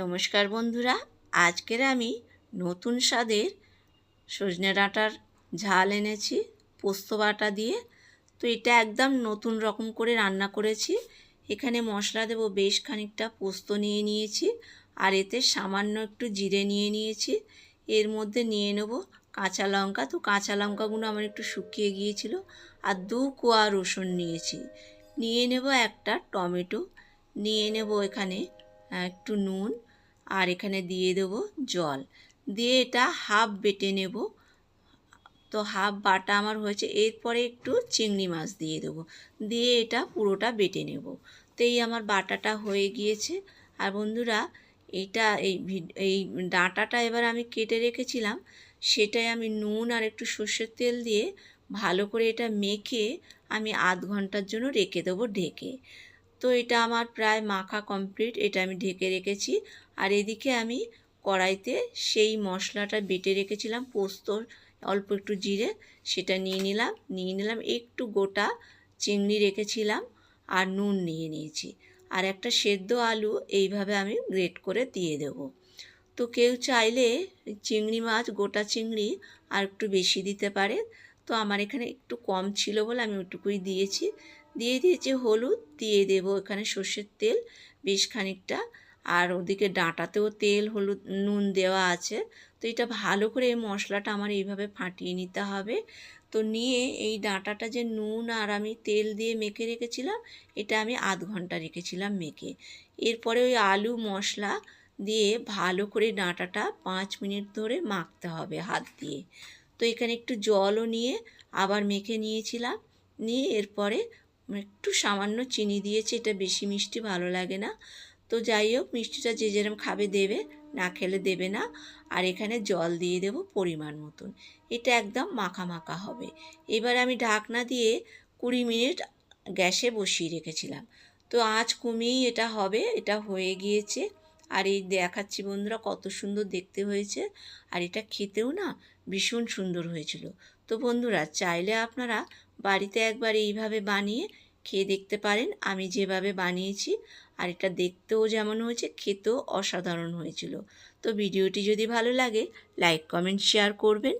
নমস্কার বন্ধুরা, আজকের আমি নতুন স্বাদের সজনে ডাঁটার ঝাল এনেছি, পোস্ত বাটা দিয়ে। তো এটা একদম নতুন রকম করে রান্না করেছি। এখানে মশলা দেবো বেশ খানিকটা পোস্ত নিয়ে নিয়েছি, আর এতে সামান্য একটু জিরে নিয়ে নিয়েছি। এর মধ্যে নিয়ে নেব কাঁচা লঙ্কা। তো কাঁচা লঙ্কাগুলো আমার একটু শুকিয়ে গিয়েছিল, আর দু কোয়া রসুন নিয়েছি। নিয়ে নেব একটা টমেটো, নিয়ে নেব এখানে একটু নুন আর এখানে দিয়ে দেবো জল। দিয়ে এটা হাফ বেটে নেব। তো হাফ বাটা আমার হয়েছে। এরপরে একটু চিংড়ি মাছ দিয়ে দেবো। দিয়ে এটা পুরোটা বেটে নেব। তো এই আমার বাটাটা হয়ে গিয়েছে। আর বন্ধুরা, এটা এই এই ডাঁটাটা এবার আমি কেটে রেখেছিলাম। সেটাই আমি নুন আর একটু সর্ষের তেল দিয়ে ভালো করে এটা মেখে আমি আধ ঘণ্টার জন্য রেখে দেবো ঢেকে। তো এটা আমার প্রায় মাখা কমপ্লিট এটা আমি ঢেকে রেখেছি। আর এদিকে আমি কড়াইতে সেই মশলাটা বেটে রেখেছিলাম, পোস্ত, অল্প একটু জিরে, সেটা নিয়ে নিলাম। নিয়ে নিলাম, একটু গোটা চিংড়ি রেখেছিলাম আর নুন নিয়ে নিয়েছি। আর একটা সেদ্ধ আলু এইভাবে আমি গ্রেট করে দিয়ে দেব। তো কেউ চাইলে চিংড়ি মাছ, গোটা চিংড়ি আর একটু বেশি দিতে পারে তো আমার এখানে একটু কম ছিল বলে আমি ওটুকুই দিয়েছি। দিয়ে দিয়েছি হলুদ, দিয়ে দেব এখানে সর্ষের তেল বেশ খানিকটা। আর ওদিকে ডাঁটাতেও তেল, হলুদ, নুন দেওয়া আছে। তো এটা ভালো করে এই মশলাটা আমার এইভাবে ফাটিয়ে নিতে হবে। তো নিয়ে এই ডাঁটাটা যে নুন আর আমি তেল দিয়ে মেখে রেখেছিলাম, এটা আমি আধ ঘণ্টা রেখেছিলাম মেখে। এরপরে ওই আলু মশলা দিয়ে ভালো করে ডাঁটাটা পাঁচ মিনিট ধরে মাখতে হবে হাত দিয়ে। তো এখানে একটু জলও নিয়ে আবার মেখে নিয়েছিলাম। নিয়ে এরপরে একটু সামান্য চিনি দিয়েছি, এটা বেশি মিষ্টি ভালো লাগে না। তো যাই হোক, মিষ্টিটা যে যেরকম খাবে দেবে, না খেলে দেবে না। আর এখানে জল দিয়ে দেব পরিমাণ মতন। এটা একদম মাখা মাখা হবে। এবার আমি ঢাকনা দিয়ে কুড়ি মিনিট গ্যাসে বসিয়ে রেখেছিলাম। তো আঁচ কমিয়েই এটা হবে, এটা হয়ে গিয়েছে। আর এই দেখাচ্ছি বন্ধুরা কত সুন্দর দেখতে হয়েছে। আর এটা খেতেও না ভীষণ সুন্দর হয়েছিল। তো বন্ধুরা চাইলে আপনারা বাড়িতে একবার এইভাবে বানিয়ে খেয়ে দেখতে পারেন। আমি যেভাবে বানিয়েছি আর এটা দেখতেও যেমন হয়েছে, খেতেও অসাধারণ হয়েছিল। তো ভিডিওটি যদি ভালো লাগে, লাইক, কমেন্ট, শেয়ার করবেন।